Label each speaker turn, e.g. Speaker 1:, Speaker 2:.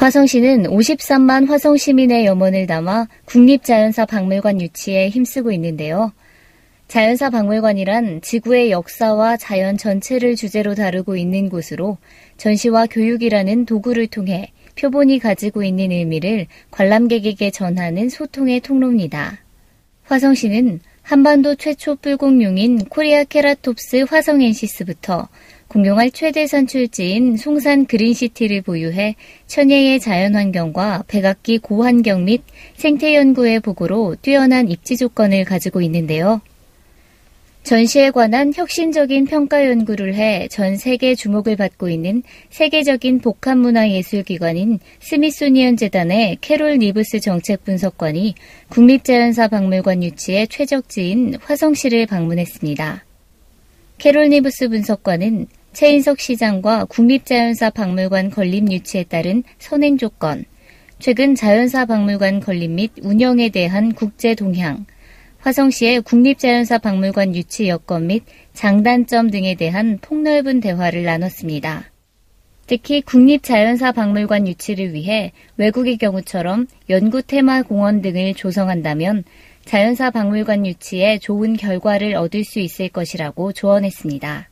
Speaker 1: 화성시는 53만 화성 시민의 염원을 담아 국립자연사 박물관 유치에 힘쓰고 있는데요. 자연사 박물관이란 지구의 역사와 자연 전체를 주제로 다루고 있는 곳으로 전시와 교육이라는 도구를 통해 표본이 가지고 있는 의미를 관람객에게 전하는 소통의 통로입니다. 화성시는 한반도 최초 뿔공룡인 코리아 케라톱스 화성엔시스부터 공룡할 최대 산출지인 송산 그린시티를 보유해 천혜의 자연환경과 백악기 고환경 및 생태 연구의 보고로 뛰어난 입지 조건을 가지고 있는데요. 전시에 관한 혁신적인 평가 연구를 해 전 세계 주목을 받고 있는 세계적인 복합문화예술기관인 스미소니언 재단의 캐롤 니브스 정책분석관이 국립자연사 박물관 유치의 최적지인 화성시를 방문했습니다. 캐롤 니브스 분석관은 최인석 시장과 국립자연사 박물관 건립 유치에 따른 선행 조건, 최근 자연사 박물관 건립 및 운영에 대한 국제 동향, 화성시의 국립자연사 박물관 유치 여건 및 장단점 등에 대한 폭넓은 대화를 나눴습니다. 특히 국립자연사 박물관 유치를 위해 외국의 경우처럼 연구 테마 공원 등을 조성한다면 자연사 박물관 유치에 좋은 결과를 얻을 수 있을 것이라고 조언했습니다.